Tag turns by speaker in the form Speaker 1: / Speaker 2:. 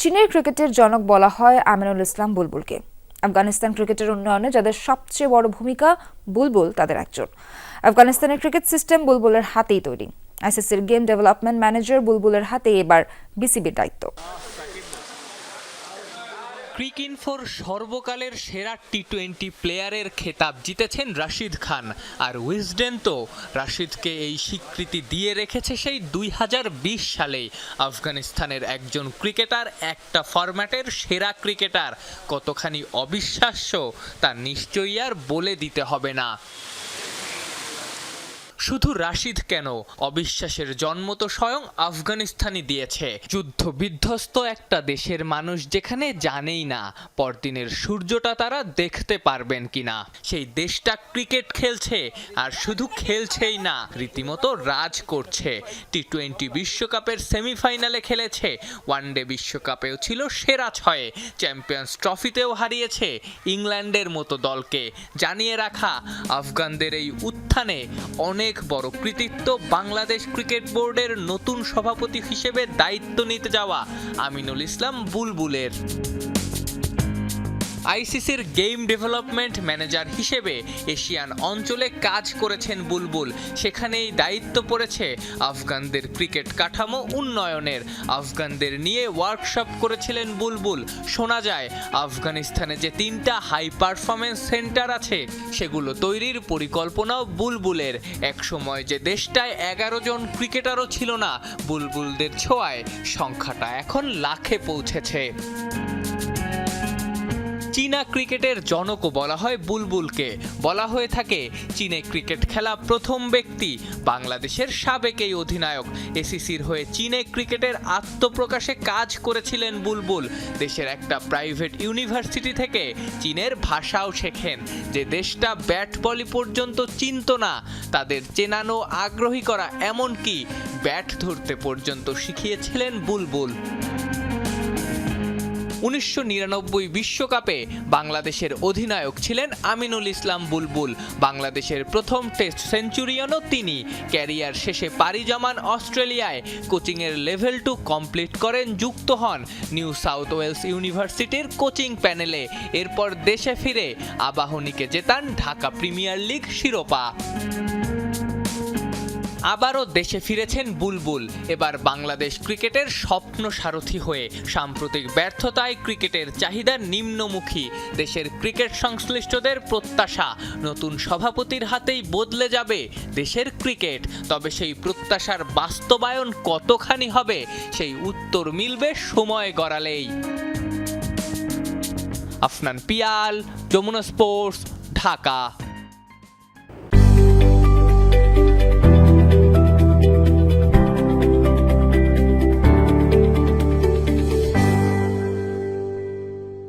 Speaker 1: চীনের ক্রিকেটের জনক বলা হয় আমিনুল ইসলাম বুলবুলকে। আফগানিস্তান ক্রিকেটের উন্নয়নে যাদের সবচেয়ে বড় ভূমিকা, বুলবুল তাদের একজন। আফগানিস্তানের ক্রিকেট সিস্টেম বুলবুলের হাতেই তৈরি। আইসিসির গেম ডেভেলপমেন্ট ম্যানেজার বুলবুলের হাতে এবার বিসিবির দায়িত্ব।
Speaker 2: ক্রিকইনফোর সর্বকালের সেরা টি টোয়েন্টি প্লেয়ারের খেতাব জিতেছেন রাশিদ খান। আর উইজডেন তো রাশিদকে এই স্বীকৃতি দিয়ে রেখেছে সেই দুই হাজার বিশ সালে। আফগানিস্তানের একজন ক্রিকেটার, একটা ফরম্যাটের সেরা ক্রিকেটার। কতখানি অবিশ্বাস্য তা নিশ্চয়ই আর বলে দিতে হবে না। শুধু রাশিদ কেন? অবিশ্বাসের জন্ম তো স্বয়ং আফগানিস্তানই দিয়েছে। যুদ্ধ বিধ্বস্ত একটা দেশের মানুষ যেখানে জানেই না পরদিনের সূর্যটা তারা দেখতে পারবেন কিনা। সেই দেশটা ক্রিকেট খেলছে, আর শুধু খেলছেই না, রীতিমতো রাজ করছে। টি টোয়েন্টি বিশ্বকাপের সেমিফাইনালে খেলেছে, ওয়ানডে বিশ্বকাপেও ছিল সেরা ছয়ে, চ্যাম্পিয়ন্স ট্রফিতেও হারিয়েছে ইংল্যান্ডের মতো দলকে। জানিয়ে রাখা, আফগানদের এই উত্থানে অনেক বড় কৃতিত্ব বাংলাদেশ ক্রিকেট বোর্ডের নতুন সভাপতি হিসেবে দায়িত্ব নিতে যাওয়া আমিনুল ইসলাম বুলবুলের। আইসিসির গেম ডেভেলপমেন্ট ম্যানেজার হিসেবে এশিয়ান অঞ্চলে কাজ করেছেন বুলবুল। সেখানেই দায়িত্ব পড়েছে আফগানদের ক্রিকেট কাঠামো উন্নয়নের। আফগানদের নিয়ে ওয়ার্কশপ করেছিলেন বুলবুল। শোনা যায়, আফগানিস্তানে যে তিনটা হাই পারফরমেন্স সেন্টার আছে, সেগুলো তৈরির পরিকল্পনাও বুলবুলের। একসময় যে দেশটায় এগারো জন ক্রিকেটারও ছিল না, বুলবুলদের ছোঁয়ায় সংখ্যাটা এখন লাখে পৌঁছেছে। চীনা ক্রিকেটের জনকও বলা হয় বুলবুলকে। বলা হয়ে থাকে, চীনে ক্রিকেট খেলা প্রথম ব্যক্তি, বাংলাদেশের সাবেক এই অধিনায়ক। এসিসির হয়ে চীনে ক্রিকেটের আত্মপ্রকাশে কাজ করেছিলেন বুলবুল। দেশের একটা প্রাইভেট ইউনিভার্সিটি থেকে চীনের ভাষাও শেখেন, যে দেশটা ব্যাট বলি পর্যন্ত চিনত না। তাদের চেনানো, আগ্রহী করা এমনকি ব্যাট ধরতে পর্যন্ত শিখিয়েছিলেন বুলবুল। উনিশশো বিশ্বকাপে বাংলাদেশের অধিনায়ক ছিলেন আমিনুল ইসলাম বুলবুল। বাংলাদেশের প্রথম টেস্ট সেঞ্চুরিয়ানও তিনি। ক্যারিয়ার শেষে পাড়ি জমান অস্ট্রেলিয়ায় কোচিংয়ের লেভেল টু কমপ্লিট করেন যুক্ত হন। নিউ সাউথ ওয়েলস ইউনিভার্সিটির কোচিং প্যানেলে। এরপর দেশে ফিরে আবাহনীকে জেতান ঢাকা প্রিমিয়ার লিগ শিরোপা। আবারও দেশে ফিরেছেন বুলবুল। এবার বাংলাদেশ ক্রিকেটের স্বপ্ন সারথি হয়ে সাম্প্রতিক ব্যর্থতায় ক্রিকেটের চাহিদা নিম্নমুখী। দেশের ক্রিকেট সংশ্লিষ্টদের প্রত্যাশা, নতুন সভাপতির হাতেই বদলে যাবে দেশের ক্রিকেট। তবে সেই প্রত্যাশার বাস্তবায়ন কতখানি হবে, সেই উত্তর মিলবে সময় গড়ালেই। আফনান পিয়াল, যমুনা স্পোর্টস, ঢাকা।